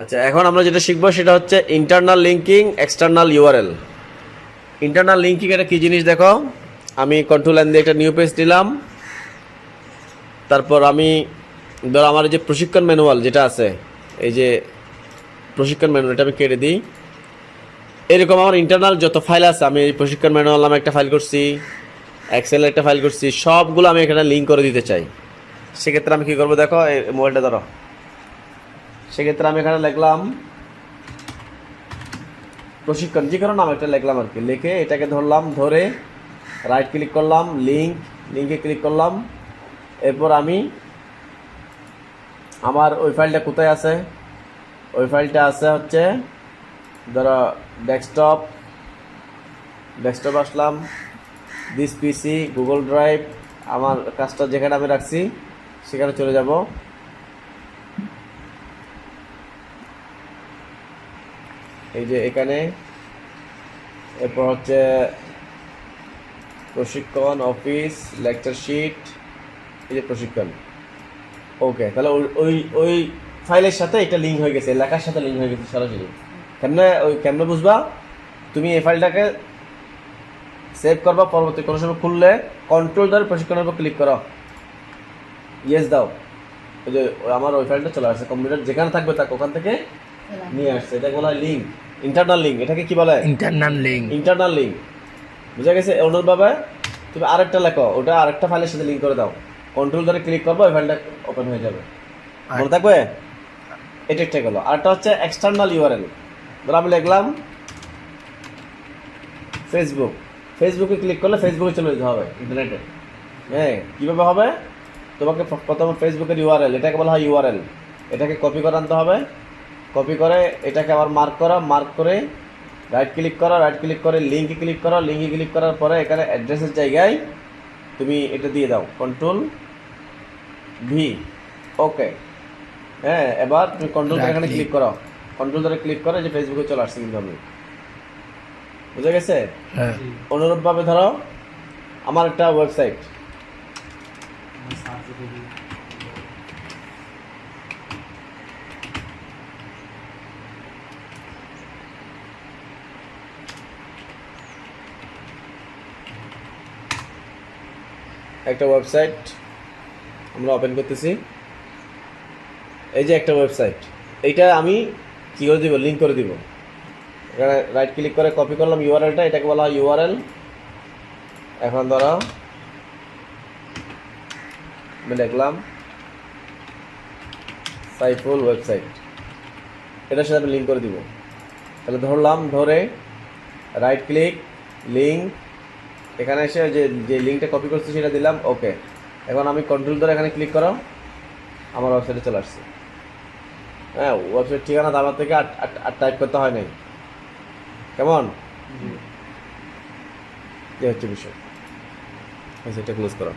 আচ্ছা এখন আমরা যেটা শিখব সেটা হচ্ছে internal linking external URL internal linking এটা কি জিনিস দেখো? আমি কন্ট্রোল লাইন দিয়ে একটা নিউ পেজ দিলাম। তারপর আমি, ধরো আমার যে প্রশিক্ষণ ম্যানুয়াল যেটা আছে, এই যে প্রশিক্ষণ ম্যানুয়াল এটা আমি কেটে দিই। এরকম আমার ইন্টারনাল যত ফাইল আছে, আমি এই প্রশিক্ষণ ম্যানুয়াল নামে একটা ফাইল করছি এক্সেল একটা ফাইল করছি, সবগুলো আমি এখানে লিঙ্ক করে দিতে চাই। সেক্ষেত্রে আমি কী করব দেখো, এই মোবাইলটা ধরো। সেক্ষেত্রে আমি এখানে লিখলাম প্রশিক্ষণ, যে কোনো নাম একটা লিখলাম আর কি। লিখে এটাকে ধরলাম, ধরে রাইট ক্লিক করলাম লিঙ্ক লিঙ্কে ক্লিক করলাম। এরপর আমি আমার ওই ফাইলটা কোথায় আছে? ওই ফাইলটা আছে হচ্ছে, ধরো ডেস্কটপ ডেস্কটপ আসলাম দিস পিসি গুগল ড্রাইভ আমার কাজটা যেখানে আমি রাখছি, সেখানে চলে যাব। এই যে এখানে এরপর হচ্ছে প্রশিক্ষণ অফিস লেকচার শিট এই যে প্রশিক্ষণ। ওকে তাহলে ওই- ওই ফাইলের সাথে এটা লিঙ্ক হয়ে গেছে লেখার সাথে লিঙ্ক হয়ে গেছে সরাসরি। কেমনে ওই কেমনে বুঝবা? তুমি এই ফাইলটাকে সেভ করবা পরবর্তী কোনো সময় খুললে কন্ট্রোল ধরে প্রশিক্ষণের উপর ক্লিক করো। ইয়েস দাও। ওই যে আমার ওই ফাইলটা চলে আসছে কম্পিউটার যেখানে থাকবে তাকে ওখান থেকে নিয়ে আসছে এটা বলা হয় লিঙ্ক ইন্টারনাল লিঙ্ক এটাকে কি বলে? ইন্টারনাল লিঙ্ক ইন্টারনাল লিঙ্ক বুঝা গেছে? অনুরূপভাবে তুমি আরেকটা লেখো ওটা আরেকটা ফাইলের সাথে লিঙ্ক করে দাও। কন্ট্রোল ধরে ক্লিক করব ওই ফাইলটা ওপেন হয়ে যাবে। মনে থাকবে? এটা একটা গেলো। আরেকটা হচ্ছে এক্সটার্নাল ইউআরএল ধরো আমি লিখলাম ফেসবুক ফেসবুকে ক্লিক করলে ফেসবুকে চলে যেতে হবে ইন্টারনেটে হ্যাঁ কীভাবে হবে? তোমাকে প্রথমে ফেসবুকের ইউআরএল এটাকে বলা হয় ইউআরএল এটাকে কপি করে আনতে হবে। কপি করে এটাকে আবার মার্ক করা মার্ক করে রাইট ক্লিক করা রাইট ক্লিক করে লিঙ্কে ক্লিক করা লিঙ্কে ক্লিক করার পরে এখানে অ্যাড্রেসের জায়গায় তুমি এটা দিয়ে দাও কন্ট্রোল ভি ওকে হ্যাঁ এবার তুমি কন্ট্রোল এখানে ক্লিক করো কন্ট্রোল ধরে ক্লিক করো যে ফেসবুকে চলে আসছে কিন্তু আমি। বুঝা গেছে? হ্যাঁ। অনুরূপভাবে ধরো আমার একটা ওয়েবসাইট একটা ওয়েবসাইট আমরা ওপেন করতেছি। এই যে একটা ওয়েবসাইট এইটা আমি কী করে দিব? লিঙ্ক করে দিব। এখানে রাইট ক্লিক করে কপি করলাম ইউআরএলটা এটাকে বলা হয় ইউআরএল এখন ধরো, আমি লিখলাম সাইফুল ওয়েবসাইট এটার সাথে আমি লিঙ্ক করে দিব। তাহলে ধরলাম, ধরে রাইট ক্লিক লিঙ্ক এখানে এসে যে যে লিঙ্কটা কপি করছি সেটা দিলাম ওকে এখন আমি কন্ট্রোল ধরে এখানে ক্লিক করো আমার ওয়েবসাইটে চলে আসছে। হ্যাঁ ওয়েবসাইট ঠিকানা দাবার থেকে আর টাইপ করতে হয় নাই। কেমন? এই হচ্ছে বিষয়। সেটা ক্লোজ করো।